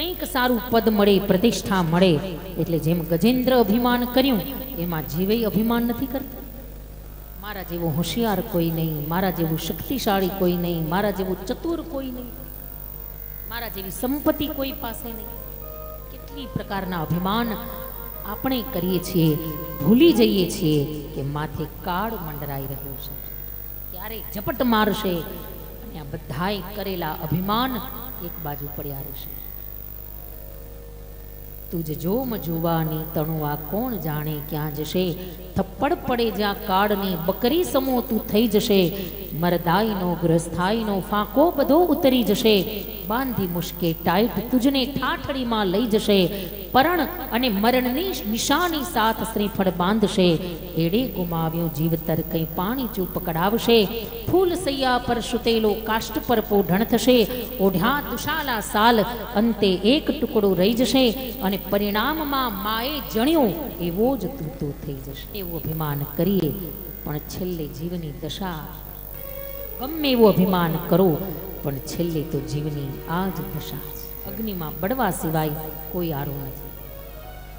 કંઈક સારું પદ મળે, પ્રતિષ્ઠા મળે, એટલે જેમ ગજેન્દ્ર અભિમાન કર્યું, એમાં જીવે અભિમાન નથી કરતા. મારા જેવો હોશિયાર કોઈ નહીં, મારા જેવું શક્તિશાળી કોઈ નહીં, મારા જેવું ચતુર કોઈ નહીં, મારા જેવી સંપત્તિ કોઈ પાસે નહીં. કેટલી પ્રકારના અભિમાન આપણે કરીએ છીએ, ભૂલી જઈએ છીએ કે માથે કાળ મંડરાઈ રહ્યું છે. ત્યારે ઝપટ મારશે? અને આ બધાએ કરેલા અભિમાન એક બાજુ પડ્યા રહેશે. તુજ જોમ જોવાની, તણુઆ કોણ જાણે ક્યાં જશે? થપ્પડ પડે જ્યાં કાળની બકરી સમો તું થઈ જશે. મરદાઈનો, ગ્રસ્થાઈનો ફાંકો બધો ઉતરી જશે. બાંધી મુશ્કે ટાઈટ તુજને ઠાઠડીમાં લઈ જશે. પરણ અને મરણની નિશાની સાથ શ્રીફળ બાંધશે. એડે ગુમાવ્યું જીવતર કંઈ પાણી ચૂપ પકડાવશે ફૂલ સૈયા પર સુતેલો કાષ્ટ પર પોઢણ થશે. ઓઢ્યા તુષાલા સાલ અંતે એક ટુકડો રહી જશે અને પરિણામમાં માએ જણ્યું એવો જ તૂતો થઈ જશે. એવું અભિમાન કરીએ, પણ છેલ્લે જીવની દશા ગમે એવું અભિમાન કરો, પણ છેલ્લે તો જીવની આ જ દશા અગ્નિમાં બળવા સિવાય કોઈ આરો નથી.